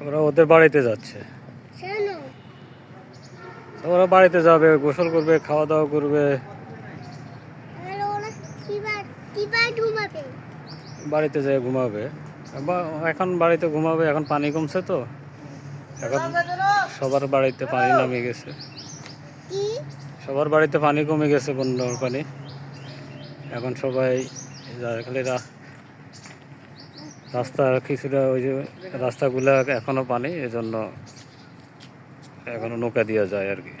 ওরা ওদের বাড়িতে যাচ্ছে। ওরা বাড়িতে যাবে গোসল করবে খাওয়া দাওয়া করবে বাড়িতে যেয়ে ঘুমাবে। এখন বাড়িতে ঘুমাবে এখন পানি কমছে তো। এখন সবার বাড়িতে পানি নামে গেছে। সবার বাড়িতে পানি কমে গেছে বন্যার পানি। এখন সবাই যা- খালি রা- রাস্তা কিছুটা ওই যে রাস্তাগুলো এখনও পানি এজন্য এখনও নৌকা দেওয়া যায় আর কি।